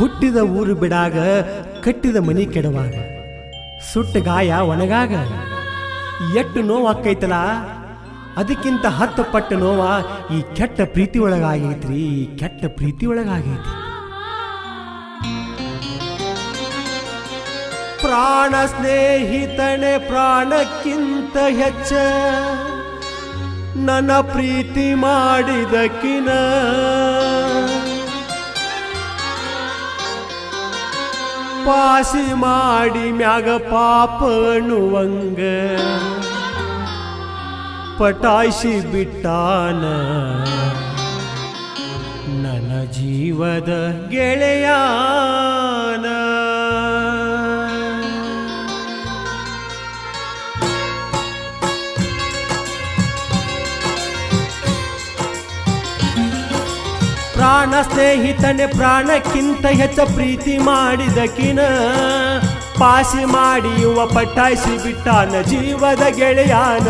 ಹುಟ್ಟಿದ ಊರು ಬಿಡಾಗ ಕಟ್ಟಿದ ಮನಿ ಕೆಡವಾಗ. ಸುಟ್ಟ ಗಾಯ ಒಣಗಾಗ. ಎಷ್ಟು ನೋವಾಕೈತಲ್ಲ ಅದಕ್ಕಿಂತ ಹತ್ತು ಪಟ್ಟು ನೋವ ಈ ಕೆಟ್ಟ ಪ್ರೀತಿ ಒಳಗಾಗೈತ್ರಿ ಈ ಕೆಟ್ಟ ಪ್ರೀತಿ ಒಳಗಾಗೈತಿ ಪ್ರಾಣ ಸ್ನೇಹಿತನೆ ಪ್ರಾಣಕ್ಕಿಂತ ಹೆಚ್ಚ ನನ್ನ ಪ್ರೀತಿ ಮಾಡಿದಕ್ಕಿನ ಪಾಸಿ ಮಾಡಿ ಮ್ಯಾಗ ಪಾಪ ಅನ್ನುವಂಗ ಪಟಾಯಿಸಿ ಬಿಟ್ಟಾನ ನನ್ನ ಜೀವದ ಗೆಳೆಯಾನ ಪ್ರಾಣ ಸ್ನೇಹಿತನೆ ಪ್ರಾಣಕ್ಕಿಂತ ಹೆಚ್ಚ ಪ್ರೀತಿ ಮಾಡಿದಕಿನ, ಪಾಸಿ ಮಾಡಿ ಯುವ ಪಟಾಯಿಸಿ ಬಿಟ್ಟಾನ ಜೀವದ ಗೆಳೆಯಾನ,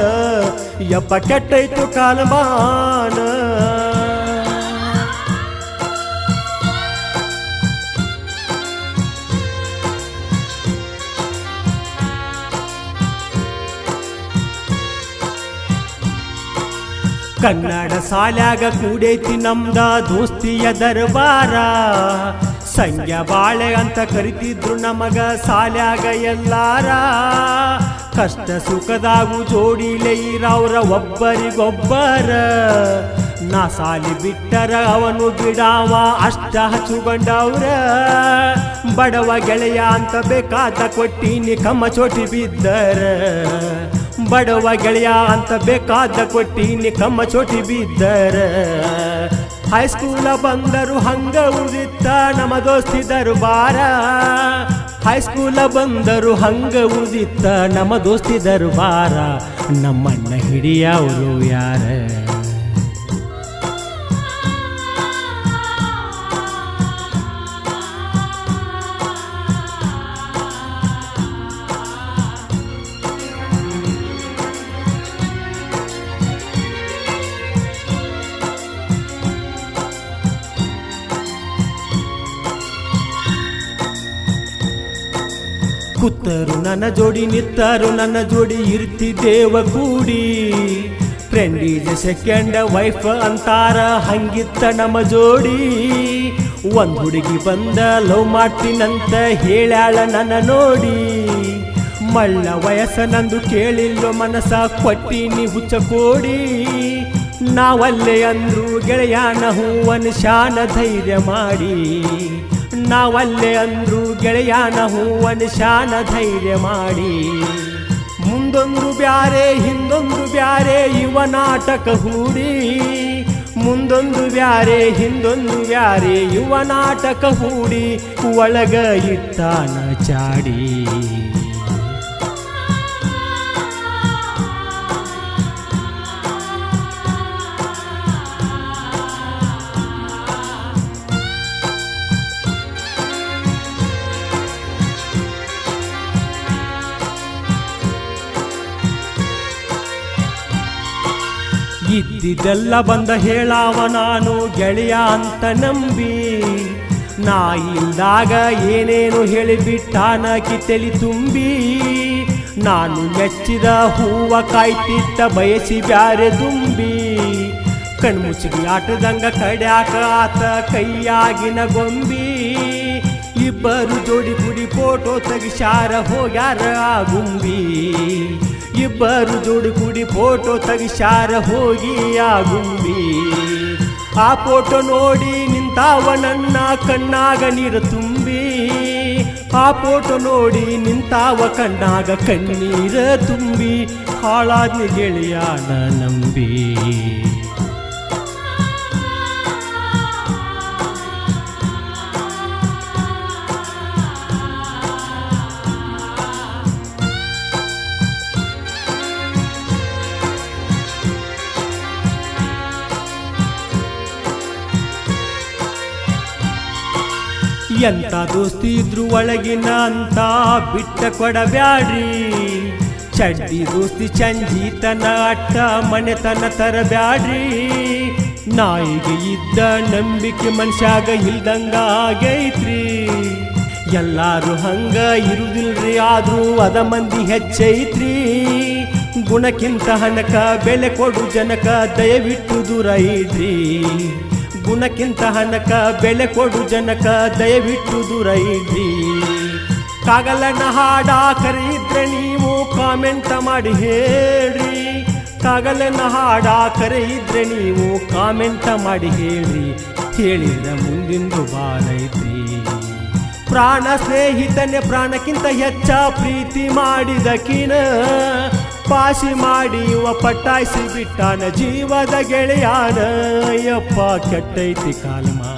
ಯಪ್ಪ ಕೆಟ್ಟೈತು ಕಾಲಮಾನ. ಕನ್ನಡ ಸಾಲ್ಯಾಗ ಕೂಡೈತಿ ನಮ್ದ ದೋಸ್ತಿಯ ದರ್ಬಾರ. ಸಂಜೆ ಬಾಳೆ ಅಂತ ಕರಿತಿದ್ರು ನಮಗ ಸಾಲ್ಯಾಗ ಎಲ್ಲಾರ. ಕಷ್ಟ ಸುಖದಾಗು ಜೋಡಿಲೆ ಇರವ್ರ ಒಬ್ಬರಿಗೊಬ್ಬರ. ನಾ ಸಾಲಿ ಬಿಟ್ಟರ ಅವನು ಬಿಡಾವ ಅಷ್ಟ ಹಚ್ಚುಗೊಂಡವ್ರ. ಬಡವ ಗೆಳೆಯ ಅಂತ ಬೇಕಾದ ಕೊಟ್ಟಿನಿ ಕಮ್ಮ ಚೋಟಿ ಬಿದ್ದರ. ಬಡವ ಗೆಳೆಯ ಅಂತ ಬೇಕಾದ ಕೊಟ್ಟಿನಿ ಕಮ್ಮ ಚೋಟಿ ಬಿದ್ದರ. ಹೈಸ್ಕೂಲ ಬಂದರು ಹಂಗ ಉಳಿದಿತ್ತ ನಮ್ಮ ದೋಸ್ತಿದರು ಬಾರ ಹೈಸ್ಕೂಲ ಬಂದರು ಹಂಗ ಉಳಿದಿತ್ತ ನಮ್ಮ ದೋಸ್ತಿದರು ಬಾರ ನಮ್ಮಣ್ಣ ಹಿಡಿಯವರು ಯಾರ? ಕುತ್ತರು ನನ್ನ ಜೋಡಿ ನಿತ್ತರು ನನ್ನ ಜೋಡಿ ಇರ್ತಿದ್ದೇವ ಕೂಡಿ. ಫ್ರೆಂಡ್ ಈಸ್ ಸೆಕೆಂಡ್ ವೈಫ್ ಅಂತಾರ, ಹಂಗಿತ್ತ ನಮ್ಮ ಜೋಡಿ. ಒಂದ್ ಹುಡುಗಿ ಬಂದ ಲವ್ ಮಾಡ್ತೀನಂತ ಹೇಳ್ಯಾಳ ನನ್ನ ನೋಡಿ. ಮಳ್ಳ ವಯಸ್ಸ ನಂದು ಕೇಳಿಲ್ವ ಮನಸ ಕೊಟ್ಟಿನಿ ಹುಚ್ಚ ಕೋಡಿ ನಾವಲ್ಲೇ ಅಂದ್ರು ಗೆಳೆಯಾನ ಹೂವನ್ ಶಾನ ಧೈರ್ಯ ಮಾಡಿ. ನಾವಲ್ಲೇ ಅಂದ್ರು ಗೆಳೆಯಾನ ಹೂವನ್ ಶಾನ ಧೈರ್ಯ ಮಾಡಿ. ಮುಂದೊಂದು ಬ್ಯಾರೆ, ಹಿಂದೊಂದು ಬ್ಯಾರೆ ಇವ ನಾಟಕ ಹೂಡಿ. ಮುಂದೊಂದು ಬ್ಯಾರೆ, ಹಿಂದೊಂದು ಬ್ಯಾರೆ ಯುವ ನಾಟಕ ಹೂಡಿ. ಒಳಗ ಇಟ್ಟಾನ ಚಾಡಿ ಇದ್ದಿದ್ದೆಲ್ಲ ಬಂದ ಹೇಳಾವ ನಾನು ಗೆಳೆಯ ಅಂತ ನಂಬಿ. ನಾ ಇಲ್ದಾಗ ಏನೇನು ಹೇಳಿಬಿಟ್ಟಾನ ಕಿತ್ತಲಿ ತುಂಬಿ. ನಾನು ಮೆಚ್ಚಿದ ಹೂವ ಕಾಯ್ತಿತ್ತ ಬಯಸಿ ಬ್ಯಾರೆ ತುಂಬಿ ಕಣ್ಮುಚ್ಚಿಗೆ ಆಟದಂಗ ಕಡ್ಯಾಕ ಆತ ಕೈಯಾಗಿನ ಗೊಂಬಿ. ಇಬ್ಬರು ಜೋಡಿ ಪುಡಿ ಫೋಟೋ ತೆಗಿಸಾರ ಹೋಗ್ಯಾರ ಗುಂಬಿ. ಇಬ್ಬರು ಜೋಡಿ ಕೂಡಿ ಫೋಟೋ ತೆಗಿಸಾರ ಹೋಗಿ ಆ ಗುಂಬಿ. ಆ ಫೋಟೋ ನೋಡಿ ನಿಂತಾವ ನನ್ನ ಕಣ್ಣಾಗ ನೀರು ತುಂಬಿ. ಆ ಫೋಟೋ ನೋಡಿ ನಿಂತಾವ ಕಣ್ಣಾಗ ಕಣ್ಣೀರ ತುಂಬಿ. ಹಾಳಾದ್ನಿ ಗೆಳೆಯಾನ ನಂಬಿ. ಎಂತ ದೋಸ್ತಿ ಇದ್ರು ಒಳಗಿನ ಅಂತ ಬಿಟ್ಟ ಕೊಡಬ್ಯಾಡ್ರಿ. ಚಡ್ಡಿ ದೋಸ್ತಿ ಚಂಜಿತನ ಅಟ್ಟ ಮನೆತನ ತರಬ್ಯಾಡ್ರಿ. ನಾಯಿಗೆ ಇದ್ದ ನಂಬಿಕೆ ಮನುಷ್ಯಾಗ ಇಲ್ದಂಗ ಆಗೈತ್ರಿ. ಎಲ್ಲಾರು ಹಂಗ ಇರುದಿಲ್ರಿ, ಆದ್ರೂ ಅದ ಮಂದಿ ಹೆಚ್ಚೈತ್ರಿ. ಗುಣಕ್ಕಿಂತ ಹನಕ ಬೆಲೆ ಕೊಡು ಜನಕ ದಯವಿಟ್ಟು ದೂರ ಗುಣಕ್ಕಿಂತ ಹಣಕ ಬೆಲೆ ಕೊಡು ಜನಕ, ದಯವಿಟ್ಟು ದೂರ ಇಡ್ರಿ. ಕಾಗಲನ ಹಾಡ ಕರೆಯಿದ್ರೆ ನೀವು ಕಾಮೆಂಟ್ ಮಾಡಿ ಹೇಳ್ರಿ. ಕಾಗಲನ ಹಾಡ ಕರೆಯಿದ್ರೆ ನೀವು ಕಾಮೆಂಟ್ ಮಾಡಿ ಹೇಳ್ರಿ. ಕೇಳಿದ ಮುಂದಿಂದು ಬಾಳೈತ್ರಿ ಪ್ರಾಣ ಸ್ನೇಹಿತನೇ, ಪ್ರಾಣಕ್ಕಿಂತ ಹೆಚ್ಚ ಪ್ರೀತಿ ಮಾಡಿದಕಿನ ಪಾಸಿ ಮಾಡಿ ಯುವ ಪಟಾಯಿಸಿ ಬಿಟ್ಟಾನ ಜೀವದ ಗೆಳೆಯಾನ ಯಪ್ಪ ಕೆಟ್ಟೈತಿ ಕಾಲ್ಮ